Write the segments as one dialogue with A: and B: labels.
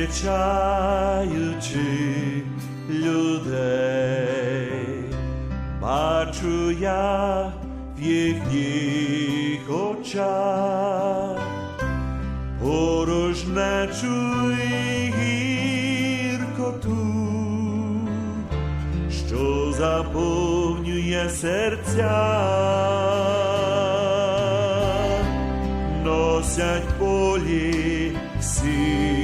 A: Зустрічаючи людей, бачу я в їхніх очах порожнечу і гіркоту, що заповнює серця. Носять полі всі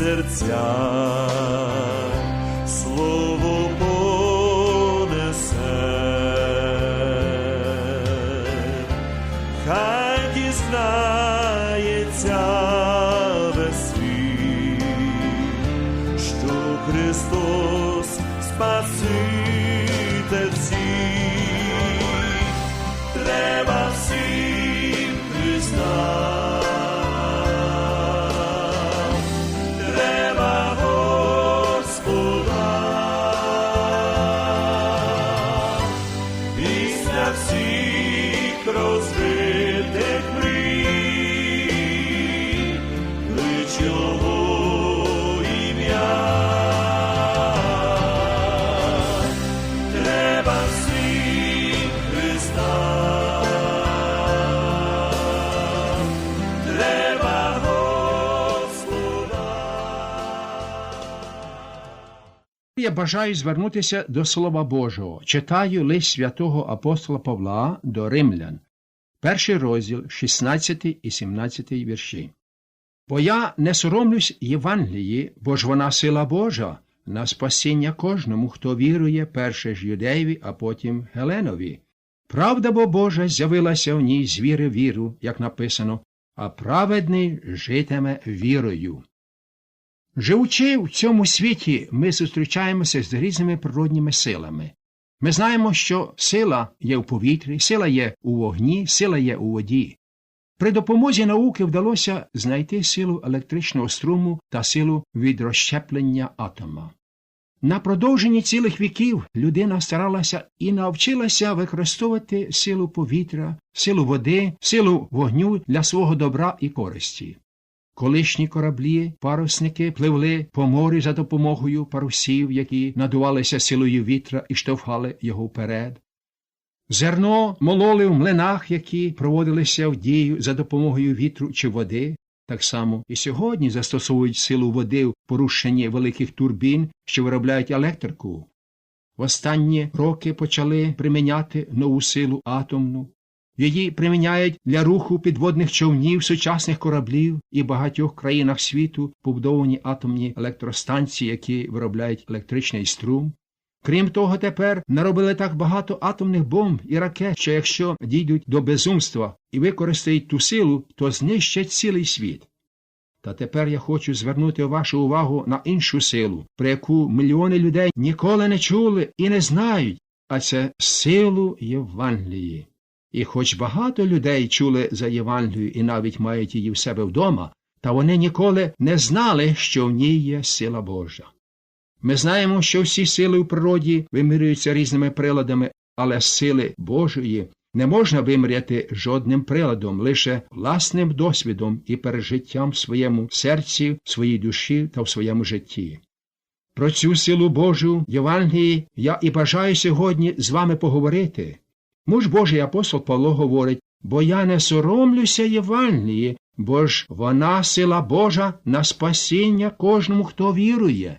A: в
B: бажаю звернутися до Слова Божого. Читаю лист святого апостола Павла до Римлян, перший розділ, 16 і 17 вірші. Бо я не соромлюсь Євангелії, бо ж вона сила Божа на спасіння кожному, хто вірує перше ж юдеєві, а потім Геленові. Правда бо Божа з'явилася в ній з віри віру, як написано, а праведний житиме вірою. Живучи в цьому світі, ми зустрічаємося з різними природніми силами. Ми знаємо, що сила є в повітрі, сила є у вогні, сила є у воді. При допомозі науки вдалося знайти силу електричного струму та силу від розщеплення атома. На продовженні цілих віків людина старалася і навчилася використовувати силу повітря, силу води, силу вогню для свого добра і користі. Колишні кораблі, парусники пливли по морі за допомогою парусів, які надувалися силою вітра і штовхали його вперед. Зерно мололи в млинах, які проводилися в дію за допомогою вітру чи води. Так само і сьогодні застосовують силу води в порушенні великих турбін, що виробляють електрику. В останні роки почали приміняти нову силу атомну. Її приміняють для руху підводних човнів, сучасних кораблів і багатьох країнах світу побудовані атомні електростанції, які виробляють електричний струм. Крім того, тепер наробили так багато атомних бомб і ракет, що якщо дійдуть до безумства і використають ту силу, то знищать цілий світ. Та тепер я хочу звернути вашу увагу на іншу силу, про яку мільйони людей ніколи не чули і не знають, а це силу Євангелії. І хоч багато людей чули за Євангелію і навіть мають її в себе вдома, та вони ніколи не знали, що в ній є сила Божа. Ми знаємо, що всі сили в природі вимірюються різними приладами, але сили Божої не можна виміряти жодним приладом, лише власним досвідом і пережиттям в своєму серці, в своїй душі та в своєму житті. Про цю силу Божу Євангелії я і бажаю сьогодні з вами поговорити. Муж Божий апостол Павло говорить, бо я не соромлюся Євангелії, бо ж вона сила Божа на спасіння кожному, хто вірує.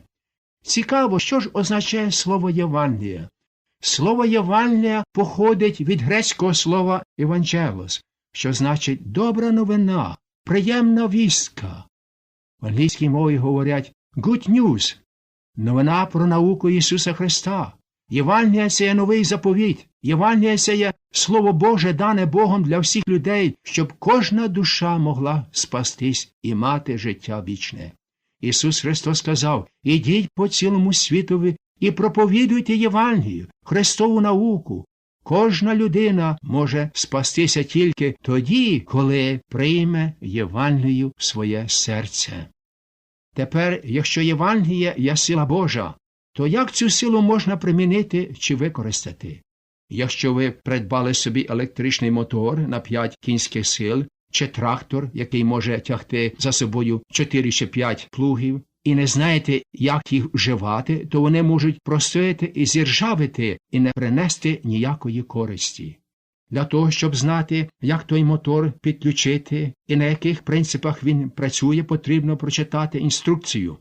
B: Цікаво, що ж означає слово Євангелія. Слово Євангелія походить від грецького слова «евангелос», що значить добра новина, приємна вістка. В англійській мові говорять good news – новина про науку Ісуса Христа. Євангелія це новий заповіт. Євангелія це є Слово Боже, дане Богом для всіх людей, щоб кожна душа могла спастись і мати життя вічне. Ісус Христос сказав Ідіть по цілому світові і проповідуйте Євангелію, Христову науку. Кожна людина може спастися тільки тоді, коли прийме Євангелію своє серце. Тепер, якщо Євангеліє є сила Божа, то як цю силу можна примінити чи використати? Якщо ви придбали собі електричний мотор на 5 кінських сил, чи трактор, який може тягти за собою 4 чи 5 плугів, і не знаєте, як їх вживати, то вони можуть простояти і зіржавити і не принести ніякої користі. Для того, щоб знати, як той мотор підключити і на яких принципах він працює, потрібно прочитати інструкцію.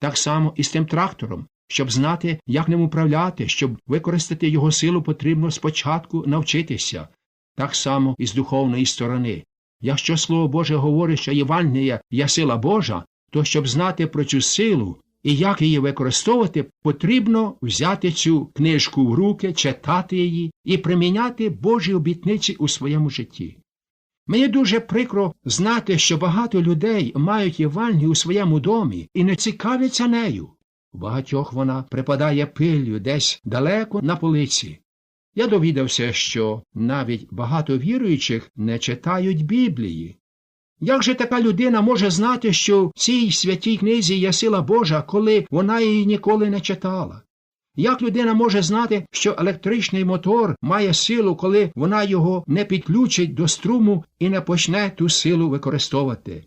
B: Так само і з тим трактором. Щоб знати, як ним управляти, щоб використати його силу, потрібно спочатку навчитися. Так само і з духовної сторони. Якщо Слово Боже говорить, що Євангелія є сила Божа, то щоб знати про цю силу і як її використовувати, потрібно взяти цю книжку в руки, читати її і приміняти Божі обітниці у своєму житті. Мені дуже прикро знати, що багато людей мають Євангелію у своєму домі і не цікавляться нею. Багатьох вона припадає пиллю десь далеко на полиці. Я довідався, що навіть багато віруючих не читають Біблії. Як же така людина може знати, що в цій святій книзі є сила Божа, коли вона її ніколи не читала? Як людина може знати, що електричний мотор має силу, коли вона його не підключить до струму і не почне ту силу використовувати?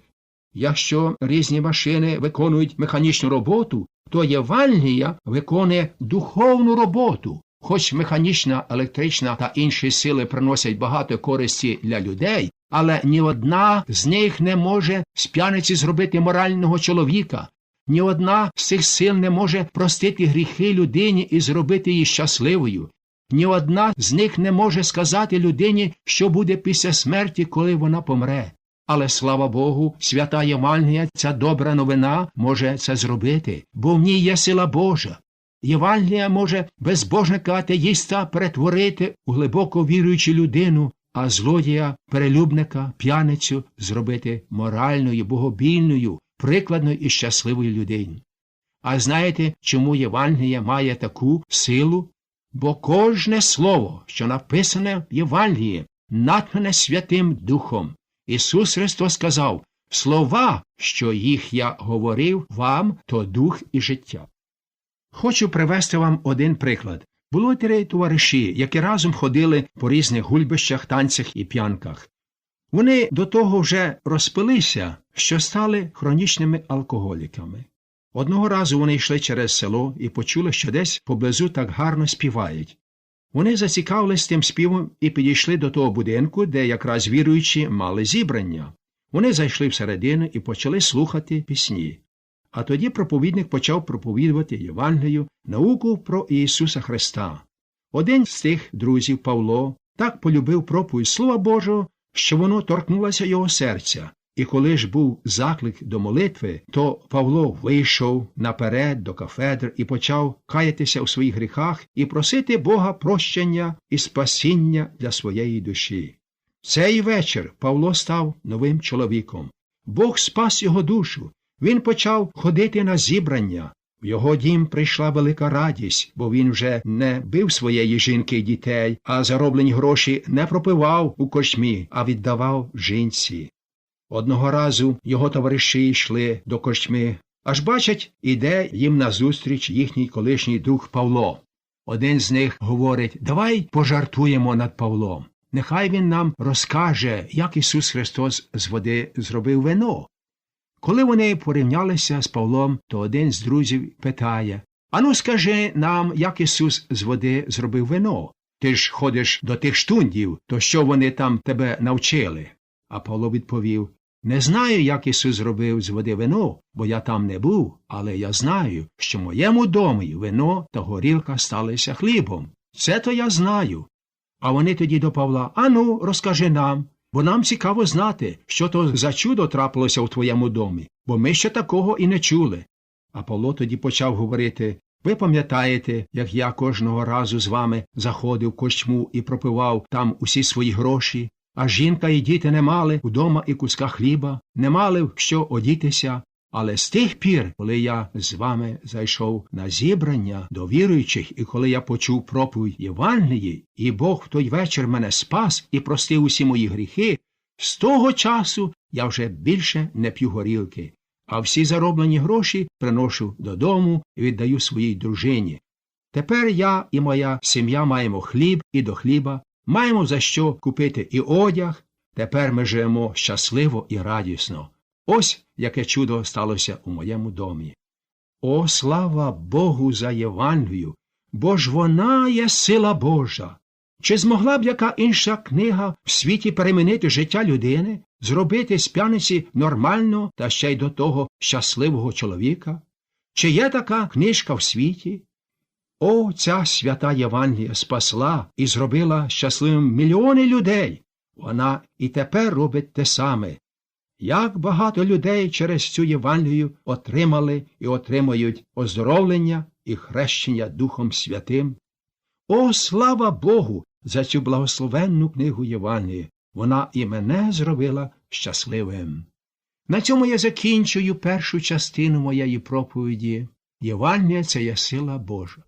B: Якщо різні машини виконують механічну роботу, то Євангелія виконує духовну роботу. Хоч механічна, електрична та інші сили приносять багато користі для людей, але ні одна з них не може з п'яниці зробити морального чоловіка, ні одна з цих сил не може простити гріхи людині і зробити її щасливою. Ні одна з них не може сказати людині, що буде після смерті, коли вона помре. Але слава Богу, свята Євангелія, ця добра новина може це зробити, бо в ній є сила Божа. Євангелія може безбожника атеїста перетворити у глибоко віруючу людину, а злодія, перелюбника, п'яницю зробити моральною, богобільною, прикладною і щасливою людиною. А знаєте, чому Євангелія має таку силу? Бо кожне слово, що написане в Євангелії, натхнене Святим Духом. Ісус Христос сказав Слова, що їх я говорив вам, то дух і життя. Хочу привести вам один приклад. Було три товариші, які разом ходили по різних гульбищах, танцях і п'янках. Вони до того вже розпилися, що стали хронічними алкоголіками. Одного разу вони йшли через село і почули, що десь поблизу так гарно співають. Вони зацікавились тим співом і підійшли до того будинку, де якраз віруючі мали зібрання. Вони зайшли всередину і почали слухати пісні. А тоді проповідник почав проповідувати Євангелію, науку про Ісуса Христа. Один з тих друзів, Павло, так полюбив проповідь Слова Божого, що воно торкнулося його серця. І коли ж був заклик до молитви, то Павло вийшов наперед до кафедр і почав каятися у своїх гріхах і просити Бога прощення і спасіння для своєї душі. Цей вечір Павло став новим чоловіком. Бог спас його душу. Він почав ходити на зібрання. В його дім прийшла велика радість, бо він вже не бив своєї жінки й дітей, а зароблені гроші не пропивав у кочмі, а віддавав жінці. Одного разу його товариші йшли до кочми, аж бачать, іде їм назустріч їхній колишній друг Павло. Один з них говорить Давай пожартуємо над Павлом. Нехай він нам розкаже, як Ісус Христос з води зробив вино. Коли вони порівнялися з Павлом, то один з друзів питає Ану, скажи нам, як Ісус з води зробив вино. Ти ж ходиш до тих штундів, то що вони там тебе навчили? А Павло відповів Не знаю, як Ісус зробив з води вино, бо я там не був, але я знаю, що моєму домі вино та горілка сталися хлібом. Це то я знаю. А вони тоді до Павла Ану, розкажи нам, бо нам цікаво знати, що то за чудо трапилося у твоєму домі, бо ми ще такого і не чули. А Павло тоді почав говорити Ви пам'ятаєте, як я кожного разу з вами заходив в кочму і пропивав там усі свої гроші, а жінка і діти не мали удома і куска хліба, не мали в що одітися. Але з тих пір, коли я з вами зайшов на зібрання до віруючих, і коли я почув проповідь Євангелії, і Бог в той вечір мене спас і простив усі мої гріхи, з того часу я вже більше не п'ю горілки, а всі зароблені гроші приношу додому і віддаю своїй дружині. Тепер я і моя сім'я маємо хліб і до хліба, маємо за що купити і одяг. Тепер ми живемо щасливо і радісно. Ось яке чудо сталося у моєму домі. О, слава Богу за Євангелію, бо ж вона є сила Божа. Чи змогла б яка інша книга в світі перемінити життя людини, зробити з п'яниці нормального та ще й до того щасливого чоловіка? Чи є така книжка в світі? О, ця свята Євангелія спасла і зробила щасливим мільйони людей. Вона і тепер робить те саме. Як багато людей через цю Євангелію отримали і отримають оздоровлення і хрещення Духом Святим. О, слава Богу за цю благословенну книгу Євангелії! Вона і мене зробила щасливим. На цьому я закінчую першу частину моєї проповіді. Євангелія це є сила Божа.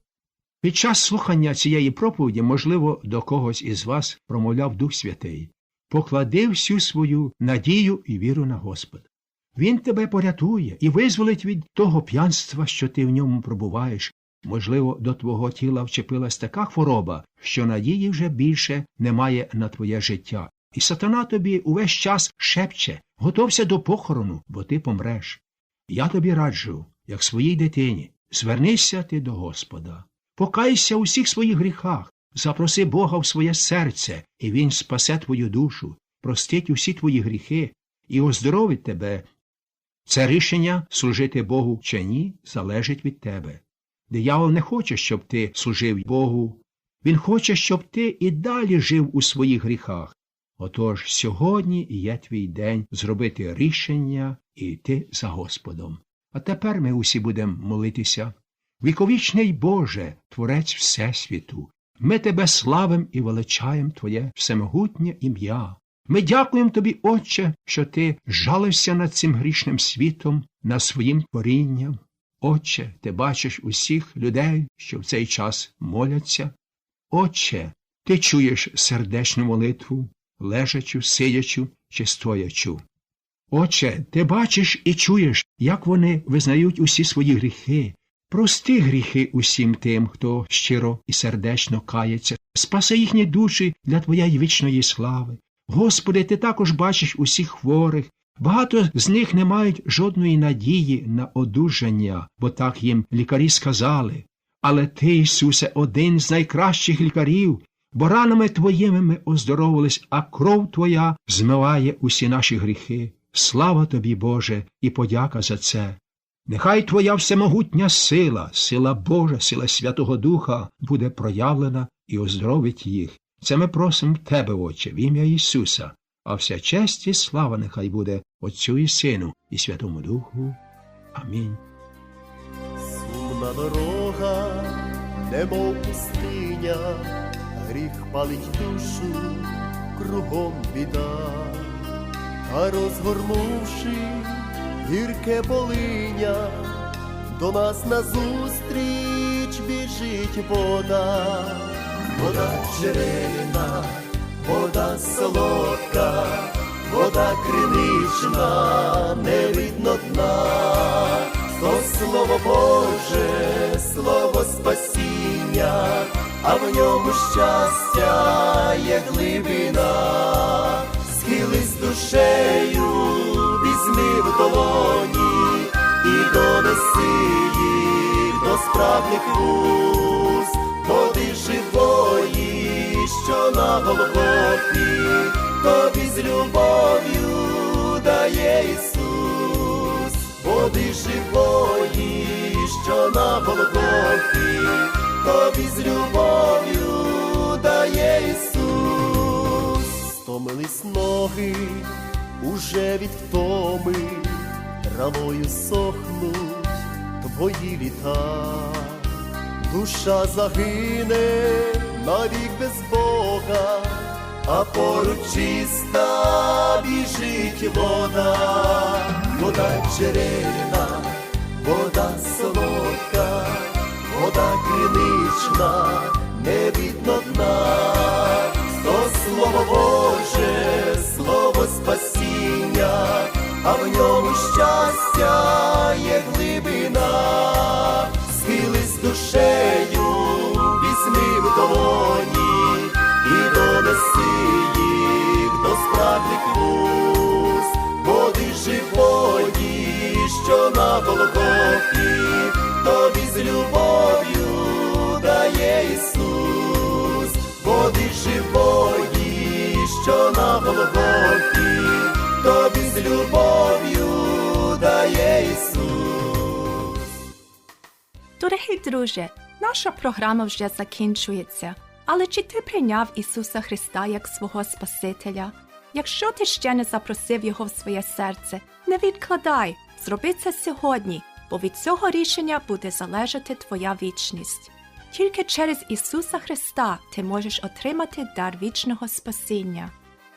B: Під час слухання цієї проповіді, можливо, до когось із вас промовляв Дух Святий. Поклади всю свою надію і віру на Господа. Він тебе порятує і визволить від того п'янства, що ти в ньому пробуваєш. Можливо, до твого тіла вчепилась така хвороба, що надії вже більше немає на твоє життя. І сатана тобі увесь час шепче готовся до похорону, бо ти помреш. Я тобі раджу, як своїй дитині, звернися ти до Господа, покайся у всіх своїх гріхах, запроси Бога в своє серце, і Він спасе твою душу, простить усі твої гріхи і оздоровить тебе. Це рішення служити Богу чи ні, залежить від тебе. Диявол не хоче, щоб ти служив Богу. Він хоче, щоб ти і далі жив у своїх гріхах. Отож сьогодні є твій день зробити рішення і йти за Господом. А тепер ми усі будемо молитися. Віковічний Боже, Творець Всесвіту, ми Тебе славим і величаєм Твоє всемогутнє ім'я. Ми дякуємо Тобі, Отче, що Ти жалився над цим грішним світом, над своїм творінням. Отче, Ти бачиш усіх людей, що в цей час моляться. Отче, Ти чуєш сердечну молитву, лежачу, сидячу чи стоячу. Отче, ти бачиш і чуєш, як вони визнають усі свої гріхи. Прости гріхи усім тим, хто щиро і сердечно кається, спаси їхні душі для Твоєї вічної слави. Господи, ти також бачиш усіх хворих. Багато з них не мають жодної надії на одужання, бо так їм лікарі сказали. Але ти, Ісусе, один з найкращих лікарів, бо ранами Твоїми ми оздоровились, а кров Твоя змиває усі наші гріхи. Слава тобі, Боже, і подяка за це. Нехай Твоя всемогутня сила, сила Божа, сила Святого Духа буде проявлена і оздоровить їх. Це ми просимо в Тебе, Отче, в ім'я Ісуса, а вся честь і слава нехай буде Отцю і Сину, і Святому Духу. Амінь.
C: Сумна дорога, немов пустиня, гріх палить душу, кругом біда, а розгорнувши гірке полиня, до нас назустріч біжить вода, вода джерельна, вода солодка, вода кринична, не видно дна, то слово Боже, слово спасіння, а в ньому щастя є глибина, схились душею, візьми долоні і донеси їх до справних вуз, води живої, що на Голгофі, тобі з любов'ю дає Ісус, води живої, що на Голгофі, тобі з любов'ю дає Ісус, стомились ноги уже від втоми, травою сохнуть твої літа, душа загине навік без Бога, а поруч чиста біжить вода, вода джерельна, вода солодка, вода кринична, не видно дна, то слово Боже, слово ньому щастя є глибина, схились душею, візьми в долоні і донеси їх до справних вуз, води живої, що на Голгофі, тобі з
D: Дорогий друже, наша програма вже закінчується. Але чи ти прийняв Ісуса Христа як свого Спасителя? Якщо ти ще не запросив Його в своє серце, не відкладай, зроби це сьогодні, бо від цього рішення буде залежати твоя вічність. Тільки через Ісуса Христа ти можеш отримати дар вічного спасіння.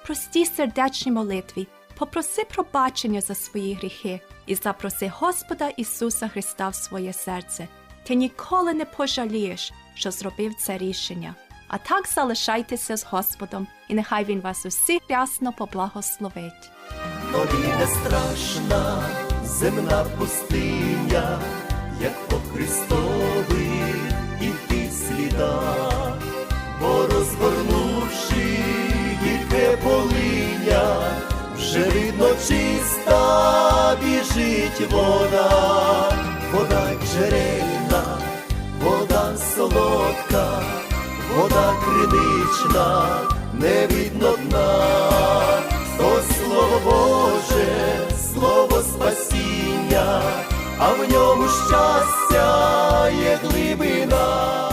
D: Прості сердечні молитві, попроси пробачення за свої гріхи і запроси Господа Ісуса Христа в своє серце. Ти ніколи не пожалієш, що зробив це рішення. А так залишайтеся з Господом, і нехай Він вас усіх рясно поблагословить.
C: тобі не страшна земна пустиня, як по Христових іти слідах, бо розгорнувши гірке полиня, вже видно чиста біжить вода, вода вода солодка, вода кринична, не видно дна, то слово Боже, слово спасіння, а в ньому щастя є глибина.